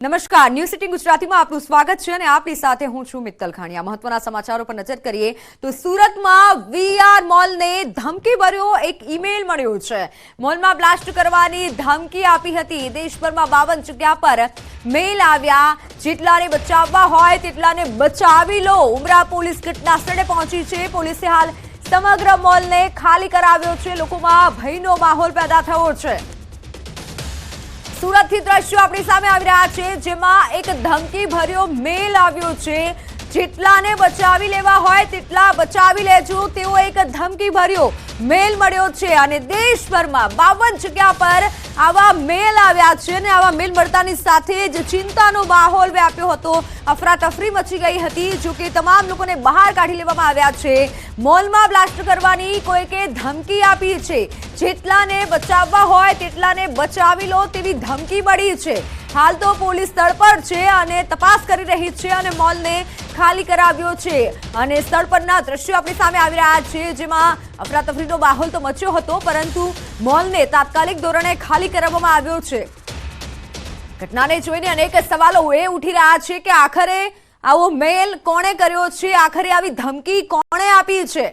નમસ્કાર. New city ગુજરાતીમાં આપનું સ્વાગત છે અને આપની સાથે હું છું મિત્તલ ખાણીયા. મહત્વના સમાચારો પર નજર કરીએ તો સુરતમાં વીઆર મોલને ધમકી ભર્યો એક ઈમેલ મળ્યો છે. મોલમાં બ્લાસ્ટ કરવાની ધમકી આપી હતી. દેશભરમાં બાવન જગ્યા પર મેલ આવ્યા. જેટલાને બચાવવા હોય તેટલાને બચાવી લો. ઉમરા પોલીસ ઘટના સ્થળે પહોંચી છે. પોલીસે હાલ સમગ્ર મોલને ખાલી કરાવ્યો છે. લોકોમાં ભયનો માહોલ પેદા થયો છે. સુરતથી દ્રશ્યો આપણી સામે આવી રહ્યા છે જેમાં એક ધમકી ભર્યો મેલ આવ્યો છે. જેટલાને બચાવી લેવા હોય તેટલા બચાવી લેજો. તેવો એક ધમકી ભર્યો મેલ મળ્યો છે અને દેશભરમાં બાવન જગ્યા પર આવા મેલ આવ્યા છે અને આવા મેલ મળતાની સાથે જ ચિંતાનો માહોલ વ્યાપ્યો હતો. અફરાતફરી મચી ગઈ હતી. જો કે તમામ લોકોને બહાર કાઢી લેવામાં આવ્યા છે. મોલમાં બ્લાસ્ટ કરવાની કોઈકે ધમકી આપી છે. જેટલાને બચાવવા હોય તેટલાને બચાવી લો તેવી ધમકી મળી છે. હાલ તો પોલીસ સ્થળ પર છે અને તપાસ કરી રહી છે અને મોલને ખાલી કરાવ્યો છે. અને સ્થળ પરના દ્રશ્યો આપણી સામે આવી રહ્યા છે, જેમાં અફરાતફરીનો માહોલ તો મચ્યો હતો, પરંતુ મોલને તાત્કાલિક ધોરણે ખાલી કરાવવામાં આવ્યો છે. ઘટનાને જોઈને અનેક સવાલો એ ઉઠી રહ્યા છે કે આખરે આવો મેલ કોણે કર્યો છે? આખરે આવી ધમકી કોણે આપી છે?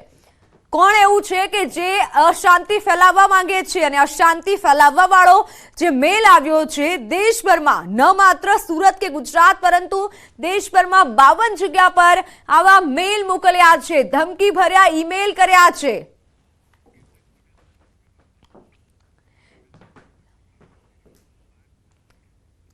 કોણ એવું છે કે જે અશાંતિ ફેલાવવા માંગે છે અને અશાંતિ ફેલાવવા વાળો જે મેલ આવ્યો છે દેશભરમાં, ન માત્ર સુરત કે ગુજરાત, પરંતુ દેશભરમાં બાવન જગ્યા પર આવા મેલ મોકલ્યા છે ધમકી ભર્યા ઈમેલ કર્યા છે.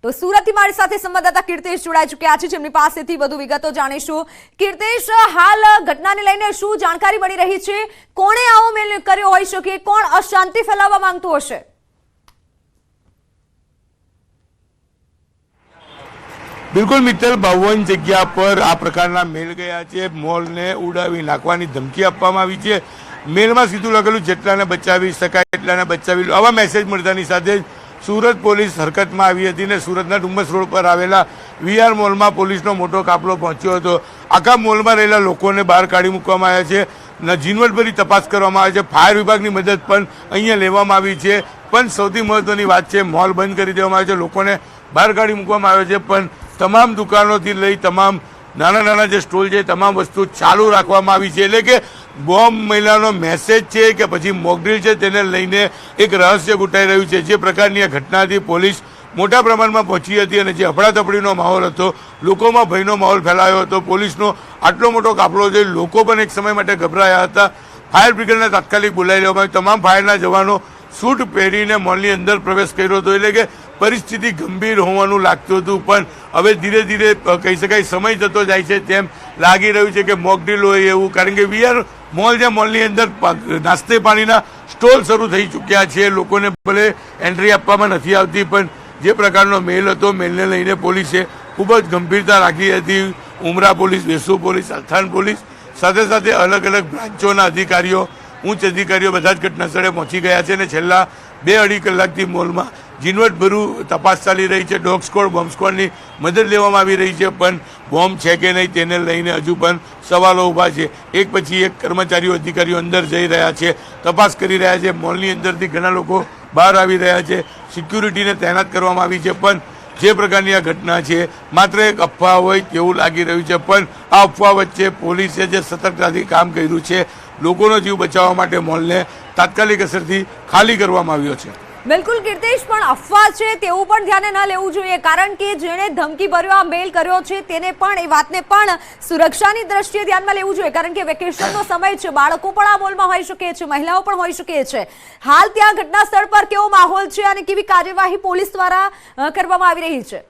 તો સુરતથી મારી સાથે સંવાદદાતા કીર્તેશ જોડાઈ ચૂક્યા છે. જેમની પાસેથી વધુ વિગતો જાણીશું. કીર્તેશ, હાલ ઘટનાને લઈને શું જાણકારી મળી રહી છે? કોણે આવો મેલ કર્યો હોઈ શકે? કોણ અશાંતિ ફેલાવવા માંગતું હશે? બિલકુલ મિત્તલ, બાવન જગ્યા પર આ પ્રકારના મેલ ગયા છે. મોલને ઉડાવી નાખવાની ધમકી આપવામાં આવી છે. મેલમાં સીધું લખેલું, જેટલાને બચાવી શકાય એટલાને બચાવી લો. આવા મેસેજ મળતાની સાથે જ સુરત પોલીસ હરકતમાં આવી હતી ને સુરતના ડુમ્મસ રોડ પર આવેલા વીઆર મોલમાં પોલીસનો મોટો કાફલો પહોંચ્યો હતો. આખા મોલમાં રહેલા લોકોને બહાર કાઢી મૂકવામાં આવ્યા છે. ઝીણવટભરી તપાસ કરવામાં આવે છે. ફાયર વિભાગની મદદ પણ અહીંયા લેવામાં આવી છે. પણ સૌથી મહત્ત્વની વાત છે, મોલ બંધ કરી દેવામાં આવે છે. લોકોને બહાર કાઢી મૂકવામાં આવે છે. પણ તમામ દુકાનોથી લઈ તમામ નાના નાના જે સ્ટોલ છે તમામ વસ્તુ ચાલુ રાખવામાં આવી છે. એટલે કે બોમ્બ મહિલાનો મેસેજ છે કે પછી મોકડ્રીલ છે તેને લઈને એક રહસ્ય ગુટાઈ રહ્યું છે. જે પ્રકારની આ ઘટનાથી પોલીસ મોટા પ્રમાણમાં પહોંચી હતી અને જે અફડાતફડીનો માહોલ હતો, લોકોમાં ભયનો માહોલ ફેલાયો હતો. પોલીસનો આટલો મોટો કાફલો જોઈ લોકો પણ એક સમય માટે ગભરાયા હતા. ફાયર બ્રિગેડને તાત્કાલિક બોલાવી લેવામાં આવી તમામ ફાયરના જવાનો સૂટ પહેરીને મોલની અંદર પ્રવેશ કર્યો હતો. એટલે કે પરિસ્થિતિ ગંભીર હોવાનું લાગતું હતું. પણ હવે ધીરે ધીરે કહી શકાય, સમય જતો જાય છે તેમ લાગી રહ્યું છે કે મોકડ્રીલ હોય એવું. કારણ કે વીઆર મોલ છે મોલની અંદર નાસ્તે પાણીના સ્ટોલ શરૂ થઈ ચૂક્યા છે. લોકોને ભલે એન્ટ્રી આપવામાં નથી આવતી, પણ જે પ્રકારનો મેલ હતો, મેલને લઈને પોલીસે ખૂબ જ ગંભીરતા રાખી હતી. Umra police, Vesu police, Althan police, સાથે સાથે અલગ અલગ બ્રાન્ચોના અધિકારીઓ, ઉચ્ચ અધિકારીઓ બધા જ ઘટના સ્થળે પહોંચી ગયા છે અને છેલ્લા બે અઢી કલાકથી મોલમાં ઝીણવટભરું તપાસ ચાલી રહી છે. ડોગ સ્કોડ, બોમ્બ સ્કોડની મદદ લેવામાં આવી રહી છે, પણ બોમ્બ છે કે નહીં તેને લઈને હજુ પણ સવાલો ઊભા છે. એક પછી એક કર્મચારીઓ, અધિકારીઓ અંદર જઈ રહ્યા છે, તપાસ કરી રહ્યા છે. મોલની અંદરથી ઘણા લોકો બહાર આવી રહ્યા છે. સિક્યુરિટીને તૈનાત કરવામાં આવી છે, પણ જે પ્રકારની આ ઘટના છે, માત્ર એક અફવા હોય તેવું લાગી રહ્યું છે, પણ આ અફવા વચ્ચે પોલીસે જે સતર્કતાથી કામ કર્યું છે, લોકોનો જીવ બચાવવા માટે મોલને તાત્કાલિક અસરથી ખાલી કરવામાં આવ્યો છે. બિલકુલ કીર્તેશ, પણ અફવા છે તેવું પણ ધ્યાને ન લેવું જોઈએ, કારણ કે જેણે ધમકી ભર્યો આ મેલ કર્યો છે તેને પણ, એ વાતને પણ સુરક્ષાની દ્રષ્ટિએ ધ્યાનમાં લેવું જોઈએ, કારણ કે વેકેશનનો સમય છે, બાળકો પણ આ મોલમાં હોઈ શકે છે, મહિલાઓ પણ હોઈ શકે છે. હાલ ત્યાં ઘટના સ્થળ પર કેવો માહોલ છે અને કેવી કાર્યવાહી પોલીસ દ્વારા કરવામાં આવી રહી છે?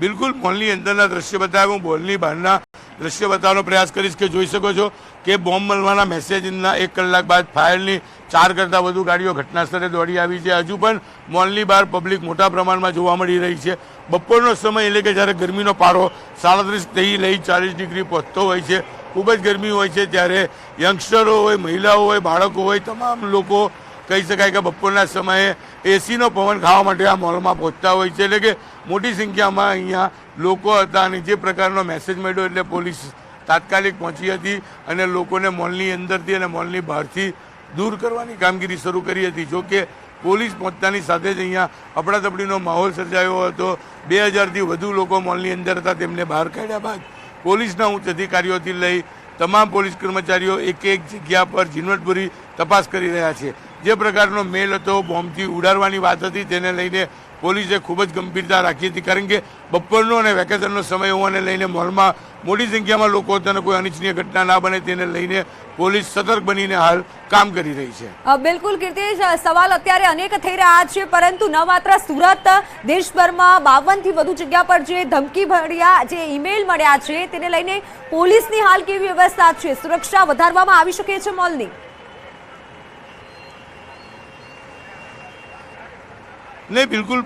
બિલકુલ મોલની અંદરના દ્રશ્ય બતાવ્યા હું મોલની બહારના દ્રશ્ય બતાવવાનો પ્રયાસ કરીશ કે જોઈ શકો છો કે બોમ્બ મળવાના મેસેજના એક કલાક બાદ ફાયરની ચાર કરતાં વધુ ગાડીઓ ઘટના સ્થળે દોડી આવી છે. હજુ પણ મોલની બહાર પબ્લિક મોટા પ્રમાણમાં જોવા મળી રહી છે. બપોરનો સમય એટલે કે જ્યારે ગરમીનો પારો સાડત્રીસથી લઈ ચાલીસ ડિગ્રી પહોંચતો હોય છે. ખૂબ જ ગરમી હોય છે ત્યારે યંગસ્ટરો હોય, મહિલાઓ હોય, બાળકો હોય, તમામ લોકો કહી શકાય કે બપોરના સમયે એસીનો પવન ખાવા માટે આ મોલમાં પહોંચતા હોય છે. એટલે કે મોટી સંખ્યામાં અહીંયા લોકો હતા અને જે પ્રકારનો મેસેજ મળ્યો એટલે પોલીસ તાત્કાલિક પહોંચી હતી અને લોકોને મોલની અંદરથી અને મોલની બહારથી દૂર કરવાની કામગીરી શરૂ કરી હતી. જોકે પોલીસ પહોંચતાની સાથે જ અહીંયા અફડાતફડીનો માહોલ સર્જાયો હતો. બે હજારથી વધુ લોકો મોલની અંદર હતા, તેમને બહાર કાઢ્યા બાદ પોલીસના ઉચ્ચ અધિકારીઓથી લઈ તમામ પોલીસ કર્મચારીઓ એક એક જગ્યા પર ઝીણવટભરી તપાસ કરી રહ્યા છે. જે પ્રકારનો મેલ હતો, બોમ્બથી ઉડાડવાની વાત હતી, તેને લઈને પોલીસે ખૂબ જ ગંભીરતા રાખી હતી. કારણ કે બપોરનો અને વેકેશનનો સમય હોવાને લઈને મોલમાં મોટી સંખ્યામાં લોકો હતા કોઈ અનિચ્છનીય ઘટના ના બને, તેને લઈને પોલીસ સતર્ક બનીને હાલ કામ કરી રહી છે. બિલકુલ કીર્તિશ સવાલ અત્યારે અનેક થઈ રહ્યા છે, પરંતુ ન માત્ર સુરત, દેશભરમાં બાવનથી વધુ જગ્યા પર જે ધમકી ભર્યા, જે ઈમેલ મળ્યા છે, તેને લઈને પોલીસની હાલ કેવી વ્યવસ્થા છે? સુરક્ષા વધારવામાં આવી શકે છે મોલની? નહીં બિલકુલ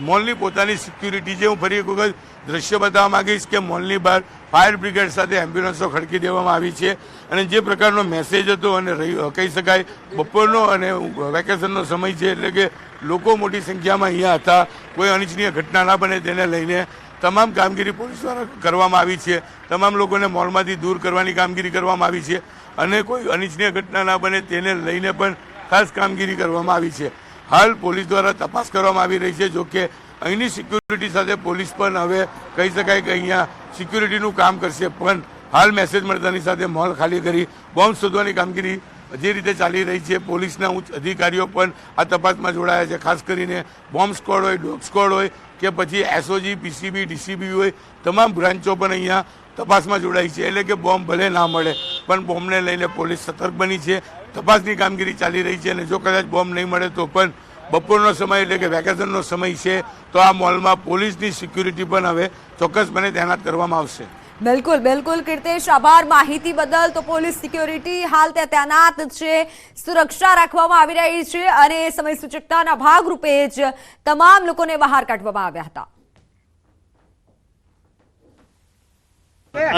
મોલની પોતાની સિક્યુરિટી છે. હું ફરી એક વખત દ્રશ્ય બતાવવા માગીશ કે મોલની બહાર ફાયર બ્રિગેડ સાથે એમ્બ્યુલન્સો ખડકી દેવામાં આવી છે. અને જે પ્રકારનો મેસેજ હતો અને કહી શકાય, બપોરનો અને વેકેશનનો સમય છે એટલે કે લોકો મોટી સંખ્યામાં અહીંયા હતા. કોઈ અનિચ્છનીય ઘટના ના બને તેને લઈને તમામ કામગીરી પોલીસ દ્વારા કરવામાં આવી છે. તમામ લોકોને મોલમાંથી દૂર કરવાની કામગીરી કરવામાં આવી છે. અને કોઈ અનિચ્છનીય ઘટના ના બને તેને લઈને પણ ખાસ કામગીરી કરવામાં આવી છે. હાલ પોલીસ દ્વારા તપાસ કરવામાં આવી રહી છે જોકે અહીંની સિક્યુરિટી સાથે પોલીસ પણ હવે કહી શકાય કે અહીંયા સિક્યુરિટીનું કામ કરશે, પણ હાલ મેસેજ મળતાની સાથે મોલ ખાલી કરી, બોમ્બ શોધવાની કામગીરી જે રીતે ચાલી રહી છે, પોલીસના ઉચ્ચ અધિકારીઓ પણ આ તપાસમાં જોડાયા છે. ખાસ કરીને બોમ્બ સ્કોડ હોય, ડોગ સ્કોડ હોય કે પછી એસઓજી પીસીબી ડીસીબી હોય, તમામ બ્રાન્ચો પણ અહીંયા તપાસમાં જોડાઈ છે. એટલે કે બોમ્બ ભલે ના મળે, પણ બોમ્બને લઈને પોલીસ સતર્ક બની છે. તપાસની કામગીરી ચાલી રહી છે અને જો કદાચ બોમ્બ નહીં મળે તો પણ બપોરનો સમય એટલે કે વેકેશનનો સમય છે, તો આ મોલમાં પોલીસની સિક્યુરિટી પણ હવે ચોક્કસપણે તૈનાત કરવામાં આવશે. બિલકુલ બિલકુલ કીર્તેશ, આભાર માહિતી બદલ. તો પોલીસ સિક્યોરિટી હાલ ત્યાં તૈનાત છે. સુરક્ષા રાખવામાં આવી રહી છે અને સમય સૂચકતાના ભાગરૂપે જ તમામ લોકોને બહાર કાઢવામાં આવ્યા હતા.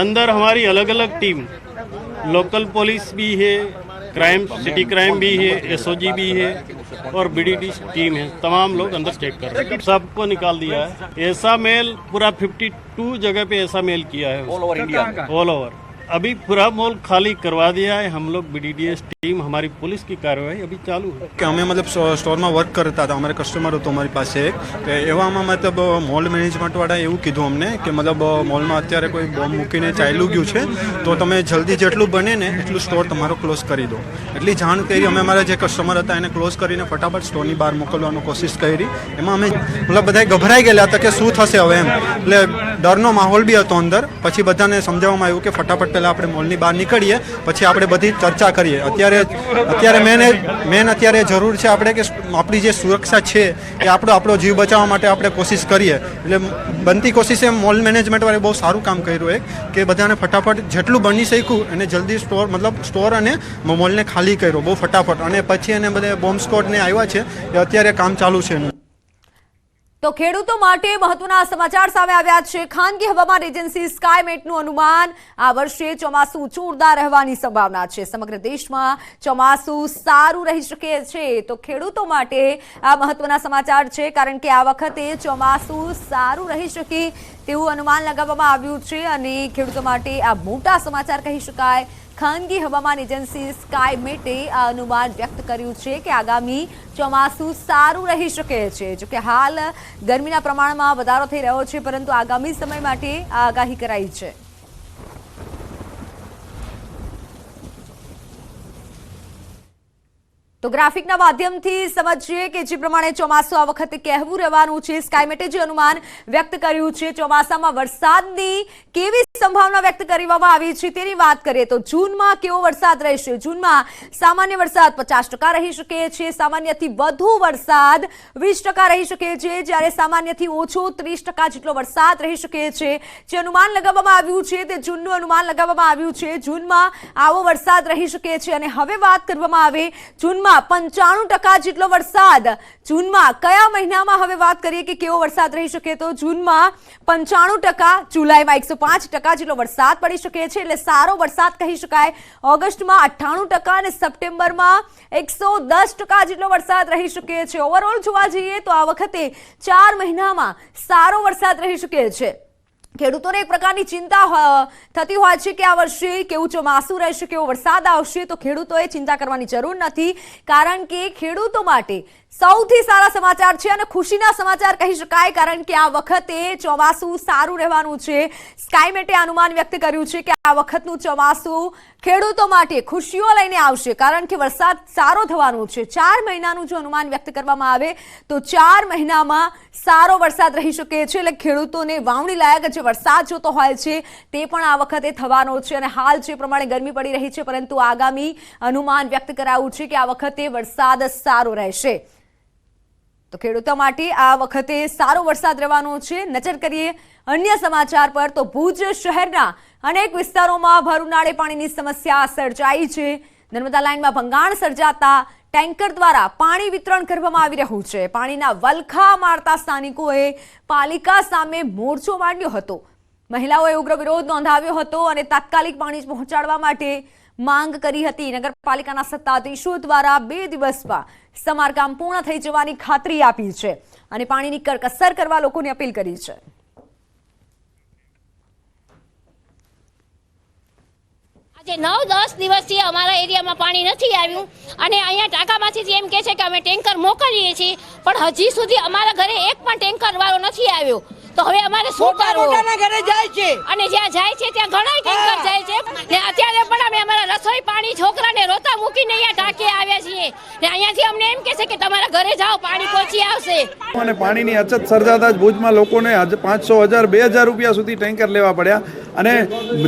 અંદર અમારી અલગ અલગ ટીમ. લોકલ પોલીસ બી હે क्राइम सिटी क्राइम भी है एसओजी भी है और बीडीडी टीम है। तमाम लोग अंदर चेक कर रहे हैं। सबको निकाल दिया है। ऐसा मेल पूरा 52 जगह पे ऐसा मेल किया है all over India all over अभी पूरा मॉल खाली करवा दिया है हम लोग बीडीडीएस टीम हमारी पुलिस की कार्रवाई अभी चालू है કે અમે મતલબ સ્ટો- સ્ટોરમાં વર્ક કરતા હતા અમારે કસ્ટમર હતો અમારી પાસે એક તો એવામાં મતલબ મોલ મેનેજમેન્ટવાળાએ એવું કીધું અમને કે મતલબ મોલમાં અત્યારે કોઈ બોમ્બ મૂકીને ચાલ્યું ગયું છે તો તમે જલ્દી જેટલું બને ને એટલું સ્ટોર તમારો ક્લોઝ કરી દો એટલી જાણ કરી અમે અમારા જે કસ્ટમર હતા એને ક્લોઝ કરીને ફટાફટ સ્ટોરની બહાર મોકલવાનો કોશિશ કરી એમાં અમે મતલબ બધા ગભરાઈ ગયેલા હતા કે શું થશે હવે એમ એટલે ડરનો માહોલ બી હતો અંદર પછી બધાને સમજાવવામાં આવ્યું કે ફટાફટ પહેલાં આપણે મોલની બહાર નીકળીએ, પછી આપણે બધી ચર્ચા કરીએ. અત્યારે અત્યારે મેન મેન અત્યારે જરૂર છે આપણે કે આપણી જે સુરક્ષા છે, એ આપણો આપણો જીવ બચાવવા માટે આપણે કોશિશ કરીએ. એટલે બનતી કોશિશ એમ મોલ મેનેજમેન્ટવાળે બહુ સારું કામ કર્યું એક, કે બધાને ફટાફટ જેટલું બની શક્યું, એને જલ્દી સ્ટોર મતલબ સ્ટોર અને મોલને ખાલી કર્યો, બહુ ફટાફટ. અને પછી એને બધે બોમ્બ સ્કોડને આવ્યા છે, એ અત્યારે કામ ચાલુ છે એનું. તો ખેડૂતો માટે મહત્વના સમાચાર સામે આવ્યા છે. ખાનગી હવામાન એજન્સી સ્કાયમેટનું અનુમાન આ વર્ષે ચોમાસું જોરદાર રહેવાની સંભાવના છે. સમગ્ર દેશમાં ચોમાસું સારું રહી શકે છે. તો ખેડૂતો માટે આ મહત્વના સમાચાર છે, કારણ કે આ વખતે ચોમાસું સારું રહી શકે તેવું અનુમાન લગાવવામાં આવ્યું છે અને ખેડૂતો માટે આ મોટા સમાચાર કહી શકાય ખાનગી હવામાન એજન્સી સ્કાયમેટે આ અનુમાન વ્યક્ત કર્યું છે કે આગામી ચોમાસું સારું રહી શકે છે. જોકે હાલ ગરમીના પ્રમાણમાં વધારો થઈ રહ્યો છે, પરંતુ આગામી સમય માટે આગાહી કરાઈ છે. તો ગ્રાફિકના માધ્યમથી સમજીએ કે જે પ્રમાણે ચોમાસું આ વખતે કહેવું રહેવાનું છે સ્કાયમેટે જે અનુમાન વ્યક્ત કર્યું છે, ચોમાસામાં વરસાદની કેવી સંભાવના વ્યક્ત કરવામાં આવી છે તેની વાત કરીએ તો જૂનમાં કેવો વરસાદ રહેશે? જૂનમાં સામાન્ય વરસાદ પચાસ રહી શકે છે, સામાન્યથી વધુ વરસાદ વીસ રહી શકે છે, જ્યારે સામાન્યથી ઓછો ત્રીસ જેટલો વરસાદ રહી શકે છે. જે અનુમાન લગાવવામાં આવ્યું છે તે જૂનનું અનુમાન લગાવવામાં આવ્યું છે. જૂનમાં આવો વરસાદ રહી શકે છે અને હવે વાત કરવામાં આવે જૂનમાં પંચાણું ટકા જેટલો વરસાદ. જૂનમાં કયા મહિનામાં? હવે વાત કરીએ કે કેવો વરસાદ રહી શકે તો જૂનમાં પંચાણું ટકા, જુલાઈમાં એકસો પાંચ ટકા જેટલો વરસાદ પડી શકે છે. એટલે સારો વરસાદ કહી શકાય. ઓગસ્ટમાં અઠ્ઠાણું ટકા અને સપ્ટેમ્બરમાં એકસો દસ ટકા જેટલો વરસાદ રહી શકે છે. ઓવરઓલ જોવા જઈએ તો આ વખતે ચાર મહિનામાં સારો વરસાદ રહી શકે છે. ખેડૂતોને એક પ્રકારની ચિંતા થતી હોય છે કે આ વર્ષે કેવું ચોમાસું રહેશે, કેવો વરસાદ આવશે, તો ખેડૂતોએ ચિંતા કરવાની જરૂર નથી. કારણ કે ખેડૂતો માટે સૌથી સારા સમાચાર છે અને ખુશીના સમાચાર કહી શકાય, કારણ કે આ વખતે ચોમાસું સારું રહેવાનું છે. સ્કાયમેટે અનુમાન વ્યક્ત કર્યું છે કે આ વખતનું ચોમાસું ખેડૂતો માટે ખુશીઓ લઈને આવશે, કારણ કે વરસાદ સારો થવાનો છે. ચાર મહિનાનું જો અનુમાન વ્યક્ત કરવામાં આવે, તો ચાર મહિનામાં સારો વરસાદ રહી શકે છે. એટલે ખેડૂતોને વાવણી લાયક જે વરસાદ જોતો હોય છે, તે પણ આ વખતે થવાનો છે. અને હાલ જે પ્રમાણે ગરમી પડી રહી છે, પરંતુ આગામી અનુમાન વ્યક્ત કરાયું છે કે આ વખતે વરસાદ સારો રહેશે. તો ખેડૂતો માટે આ વખતે સારો વરસાદ રહેવાનો છે. નજર કરીએ અન્ય સમાચાર પર, તો ભુજ શહેરના અનેક વિસ્તારોમાં ભર ઉનાળે પાણીની સમસ્યા સર્જાઈ છે. નર્મદા લાઇનમાં ભંગાણ સર્જાતા ટેન્કર દ્વારા પાણી વિતરણ કરવામાં આવી રહ્યું છે. પાણીના વલખા મારતા સ્થાનિકોએ પાલિકા સામે મોરચો માંડ્યો હતો. મહિલાઓએ ઉગ્ર વિરોધ નોંધાવ્યો હતો અને તાત્કાલિક પાણી પહોંચાડવા માટે માંગ કરી હતી. નગરપાલિકાના સત્તાધીશો દ્વારા બે દિવસમાં સમારકામ પૂર્ણ થઈ જવાની ખાતરી આપી છે અને પાણીની કરકસર કરવા લોકોને અપીલ કરી છે. નવ દસ દિવસથી અમારા એરિયામાં પાણી નથી આવ્યું અને અહીંયા ટાંકામાંથી એમ કહે છે કે અમે ટેન્કર મોકલીએ છીએ, પણ હજી સુધી અમારા ઘરે એક પણ ટેન્કર વાળો નથી આવ્યો. તો હવે અમારે શું કરવું? ઘરે જાય છે. અને જ્યાં જાય છે ત્યાં ઘણા ટેન્કર જાય છે. ને અત્યારે પણ અમે અમારા રસોઈ પાણી છોકરાને રોતા મૂકીને અહીંયા ટાંકી આવ્યા છીએ. ને અહીંયાથી અમને એમ કહે છે કે તમારા ઘરે જાઓ પાણી પહોંચી આવશે. અને પાણીની અછત સર્જાતા જ ભુજમાં લોકોને પાંચસો હજાર બે હજાર રૂપિયા સુધી ટેન્કર લેવા પડ્યા. અને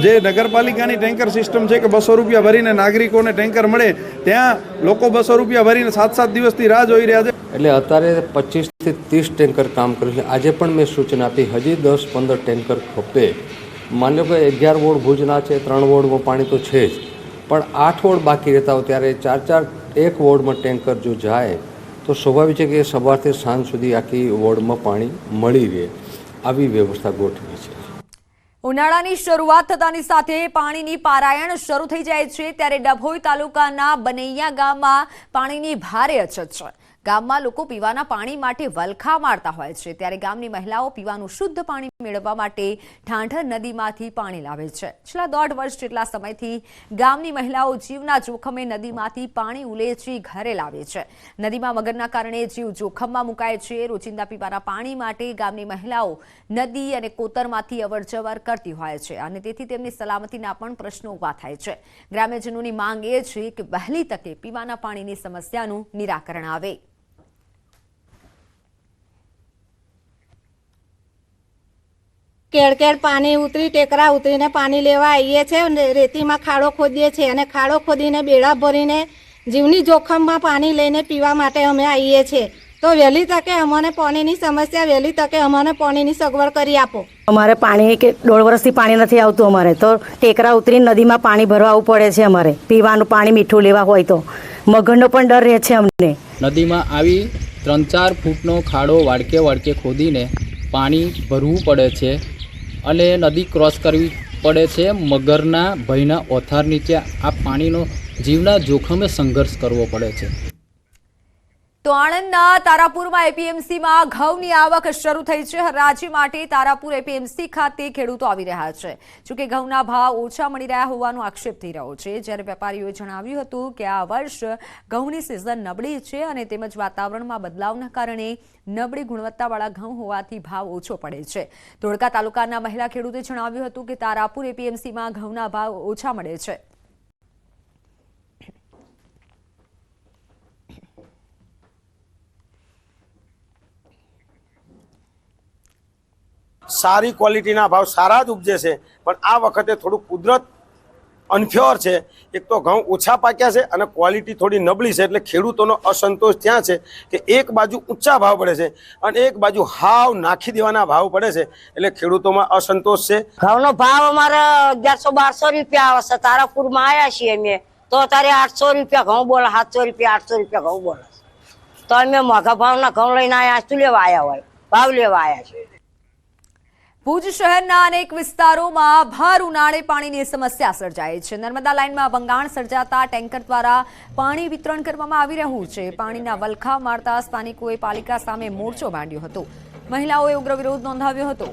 જે નગરપાલિકાની ટેન્કર સિસ્ટમ છે કે બસો રૂપિયા ભરીને નાગરિકોને ટેન્કર મળે ત્યાં લોકો બસો રૂપિયા ભરીને સાત સાત દિવસથી રાહ જોઈ રહ્યા છે. એટલે અત્યારે પચીસથી ત્રીસ ટેન્કર કામ કર્યું છે. આજે પણ મેં સૂચના આપી, હજી દસ પંદર ટેન્કર ખપે. માની લો કે અગિયાર વોર્ડ ભુજના છે, ત્રણ વોર્ડમાં પાણી તો છે જ. પણ આઠ વોર્ડ બાકી રહેતા હોય ત્યારે ચાર ચાર, એક વોર્ડમાં ટેન્કર જો જાય, તો સ્વાભાવિક છે કે સવારથી સાંજ સુધી આખી વોર્ડમાં પાણી મળી રહે. આવી વ્યવસ્થા ગોઠવી છે. ઉનાળાની શરૂઆત થતાની સાથે પાણીની પારાયણ શરૂ થઈ જાય છે. ત્યારે ડભોઈ તાલુકાના બનૈયા ગામમાં પાણીની ભારે અછત છે. ગામમાં લોકો પીવાના પાણી માટે વલખા મારતા હોય છે. ત્યારે ગામની મહિલાઓ પીવાનું શુદ્ધ પાણી મેળવવા માટે ઠાંઠર નદીમાંથી પાણી લાવે છે. છેલ્લા દોઢ વર્ષ જેટલા સમયથી ગામની મહિલાઓ જીવના જોખમે નદીમાંથી પાણી ઉલેચી ઘરે લાવે છે. નદીમાં મગરના કારણે જીવ જોખમમાં મુકાય છે. રોજિંદા પીવાના પાણી માટે ગામની મહિલાઓ નદી અને કોતરમાંથી અવરજવર કરતી હોય છે અને તેથી તેમની સલામતીના પણ પ્રશ્નો ઊભા થાય છે. ગ્રામ્યજનોની માંગ એ છે કે વહેલી તકે પીવાના પાણીની સમસ્યાનું નિરાકરણ આવે. કેળ કેળ પાણી ઉતરી ટેકરા ઉતરીને પાણી લેવા આવીએ છીએ અને રેતીમાં ખાડો ખોદીએ છીએ અને ખાડો ખોદીને બેડા ભરીને જીવની જોખમમાં પાણી લઈને પીવા માટે અમે આવીએ છીએ તો વહેલી તકે અમને પાણીની સમસ્યા વહેલી તકે અમને પાણીની સગવડ કરી આપો. અમારે પાણી કે દોઢ વર્ષથી પાણી નથી આવતું અમારે. તો ટેકરા ઉતરી નદીમાં પાણી ભરવા આવવું પડે છે અમારે. પીવાનું પાણી મીઠું લેવા હોય તો. મગરનો પણ ડર રહે છે અમને. નદીમાં આવી ત્રણ ચાર ફૂટનો ખાડો વાડકે વાડકે ખોદીને પાણી ભરવું પડે છે. અને નદી ક્રોસ કરવી પડે છે. મગરના ભયના ઓથાર નીચે આ પાણીનો જીવના જોખમે સંઘર્ષ કરવો પડે છે. તો આણંદના તારાપુરમાં એપીએમસીમાં ઘઉંની આવક શરૂ થઈ છે. હરાજી માટે તારાપુર એપીએમસી ખાતે ખેડૂતો આવી રહ્યા છે. જોકે ઘઉંના ભાવ ઓછા મળી રહ્યા હોવાનો આક્ષેપ થઈ રહ્યો છે. જ્યારે વેપારીઓએ જણાવ્યું હતું કે આ વર્ષ ઘઉંની સિઝન નબળી છે અને તેમજ વાતાવરણમાં બદલાવના કારણે નબળી ગુણવત્તાવાળા ઘઉં હોવાથી ભાવ ઓછો પડે છે. ધોળકા તાલુકાના મહિલા ખેડૂતે જણાવ્યું હતું કે તારાપુર એપીએમસીમાં ઘઉંના ભાવ ઓછા મળે છે. સારી ક્વોલિટીના ભાવ સારા જ ઉપજે છે, પણ આ વખતે થોડું કુદરત અનફ્યોર છે. એક તો ઘઉં ઓછા પાક્યા છે અને ક્વોલિટી થોડી નબળી છે, એટલે ખેડૂતોનો અસંતોષ ત્યાં છે કે એક બાજુ ઊંચા ભાવ પડે છે અને એક બાજુ હાવ નાખી દેવાના ભાવ પડે છે, એટલે ખેડૂતોમાં અસંતોષ છે. ઘઉંનો ભાવ અમારે અગિયારસો બારસો રૂપિયા આવે છે. તારાપુરમાં આવ્યા છીએ અમે. તો અત્યારે આઠસો રૂપિયા ઘઉં બોલે, સાતસો રૂપિયા, આઠસો રૂપિયા ઘઉં બોલે તો અમે મોઘા ભાવના ઘઉં લઈને આવ્યા શું લેવા આવ્યા હોય? ભાવ લેવા આવ્યા છે ભુજ શહેરના અનેક વિસ્તારોમાં ભાર ઉનાળે પાણીની સમસ્યા સર્જાઈ છે. નર્મદા લાઇનમાં ભંગાણ સર્જાતા ટેન્કર દ્વારા પાણી વિતરણ કરવામાં આવી રહ્યું છે. પાણીના વલખા મારતા સ્થાનિકોએ પાલિકા સામે મોરચો માંડ્યો હતો. મહિલાઓએ ઉગ્ર વિરોધ નોંધાવ્યો હતો.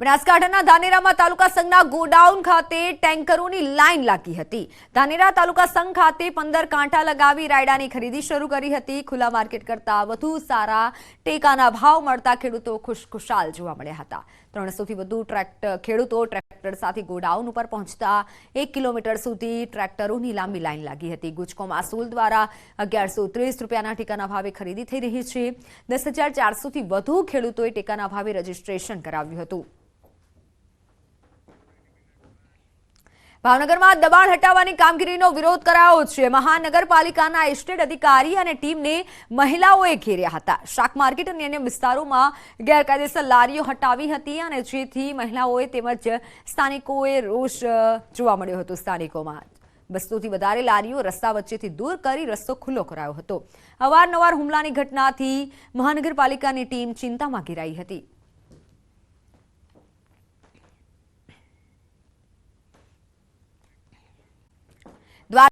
બનાસકાંઠાના ધાનેરામાં તાલુકા સંઘના ગોડાઉન ખાતે ટેન્કરોની લાઇન લાગી હતી. ધાનેરા તાલુકા સંઘ ખાતે પંદર કાંઠા લગાવી રાયડાની ખરીદી શરૂ કરી હતી. ખુલ્લા માર્કેટ કરતા વધુ સારા ટેકાના ભાવ મળતા ખેડૂતો ખુશખુશાલ જોવા મળ્યા હતા. ત્રણસોથી વધુ ટ્રેક્ટર ખેડૂતો ટ્રેક્ટર સાથે ગોડાઉન ઉપર પહોંચતા એક કિલોમીટર સુધી ટ્રેક્ટરોની લાંબી લાઈન લાગી હતી. ગુજકો માસૂલ દ્વારા અગિયારસો ત્રીસ રૂપિયાના ટેકાના ભાવે ખરીદી થઈ રહી છે. દસ હજાર ચારસોથી વધુ ખેડૂતોએ ટેકાના ભાવે રજીસ્ટ્રેશન કરાવ્યું હતું. ભાવનગરમાં દબાણ હટાવવાની કામગીરીનો વિરોધ કરાયો છે. મહાનગરપાલિકાના એસ્ટેટ અધિકારી અને ટીમને મહિલાઓએ ઘેર્યા હતા. શાક માર્કેટ અને અન્ય વિસ્તારોમાં ગેરકાયદેસર લારીઓ હટાવી હતી અને જેથી મહિલાઓએ તેમજ સ્થાનિકોએ રોષ જોવા મળ્યો હતો સ્થાનિકોમાં. બસોથી વધારે લારીઓ રસ્તા વચ્ચેથી દૂર કરી રસ્તો ખુલ્લો કરાયો હતો. અવારનવાર હુમલાની ઘટનાથી મહાનગરપાલિકાની ટીમ ચિંતામાં ઘેરાઈ હતી. દ્વારા